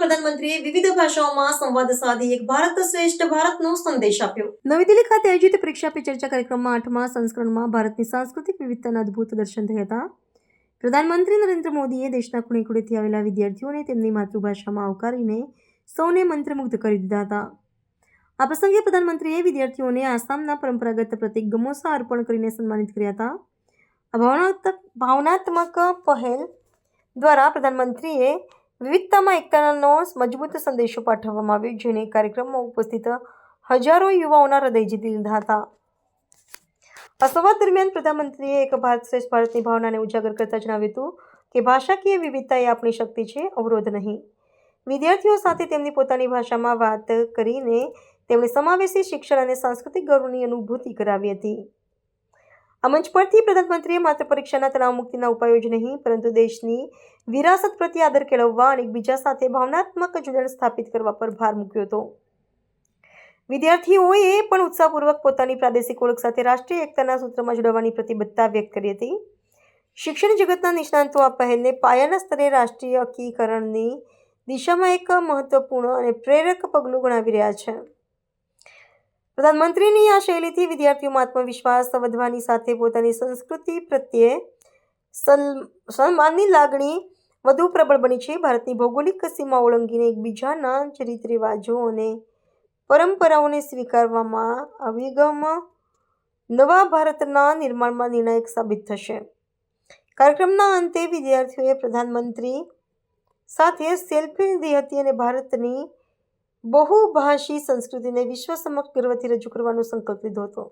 પ્રધાનમંત્રીએ વિવિધ ભાષાઓમાં સંવાદ સાધી એક ભારત શ્રેષ્ઠ ભારતનો સંદેશ આપ્યો. નવી દિલ્હી ખાતે આયોજિત પરીક્ષા પે ચર્ચા કાર્યક્રમમાં આઠમા સંસ્કરણમાં ભારતની સાંસ્કૃતિક વિવિધતાના અદ્ભુત દર્શન થયા હતા. પ્રધાનમંત્રી નરેન્દ્ર મોદીએ દેશના ખૂણે ખૂણેથી આવેલા વિદ્યાર્થીઓને તેમની માતૃભાષામાં આવકારીને સૌને મંત્રમુગ્ધ કરી દીધા હતા. આ પ્રસંગે પ્રધાનમંત્રીએ વિદ્યાર્થીઓને આસામના પરંપરાગત પ્રતિક ગમોસા અર્પણ કરીને સન્માનિત કર્યા હતા. ભાવનાત્મક ભાવનાત્મક પહેલ દ્વારા પ્રધાનમંત્રીએ વિવિધતામાં એકતાનો મજબૂત સંદેશો પાઠવવામાં આવ્યો, જેને કાર્યક્રમમાં ઉપસ્થિત હજારો યુવાઓના હૃદય જીતી લીધા હતા. આ સંવાદ દરમિયાન પ્રધાનમંત્રીએ એક ભારત શ્રેષ્ઠ ભારતની ભાવનાને ઉજાગર કરતા જણાવ્યું હતું કે ભાષાકીય વિવિધતા એ આપણી શક્તિ છે, અવરોધ નહીં. વિદ્યાર્થીઓ સાથે તેમની પોતાની ભાષામાં વાત કરીને તેમણે સમાવેશી શિક્ષણ અને સાંસ્કૃતિક ગૌરવની અનુભૂતિ કરાવી હતી. આ મંચ પરથી પ્રધાનમંત્રીએ માત્ર પરીક્ષાના તણાવ મુક્તિના ઉપાયો જ નહીં, પરંતુ દેશની વિરાસત પ્રત્યે આદર કેળવવા અને એકબીજા સાથે ભાવનાત્મક જોડાણ સ્થાપિત કરવા પર ભાર મૂક્યો હતો. વિદ્યાર્થીઓએ પણ ઉત્સાહપૂર્વક પોતાની પ્રાદેશિક ઓળખ સાથે રાષ્ટ્રીય એકતાના સૂત્રમાં જોડાવાની પ્રતિબદ્ધતા વ્યક્ત કરી હતી. શિક્ષણ જગતના નિષ્ણાંતો આ પહેલને પાયાના સ્તરે રાષ્ટ્રીય અકીકરણની દિશામાં એક મહત્વપૂર્ણ અને પ્રેરક પગલું ગણાવી રહ્યા છે. પ્રધાનમંત્રીની આ શૈલીથી વિદ્યાર્થીઓમાં આત્મવિશ્વાસ વધવાની સાથે પોતાની સંસ્કૃતિ પ્રત્યે સન્- સન્માનની લાગણી વધુ પ્રબળ બની છે. ભારતની ભૌગોલિક સીમા ઓળંગીને એકબીજાના જ રિવાજો અને પરંપરાઓને સ્વીકારવામાં અભિગમ નવા ભારતના નિર્માણમાં નિર્ણાયક સાબિત થશે. કાર્યક્રમના અંતે વિદ્યાર્થીઓએ પ્રધાનમંત્રી સાથે સેલ્ફી લીધી હતી અને ભારતની બહુભાષી સંસ્કૃતિને વિશ્વ સમક્ષ ગર્વથી રજૂ કરવાનો સંકલ્પ લીધો હતો.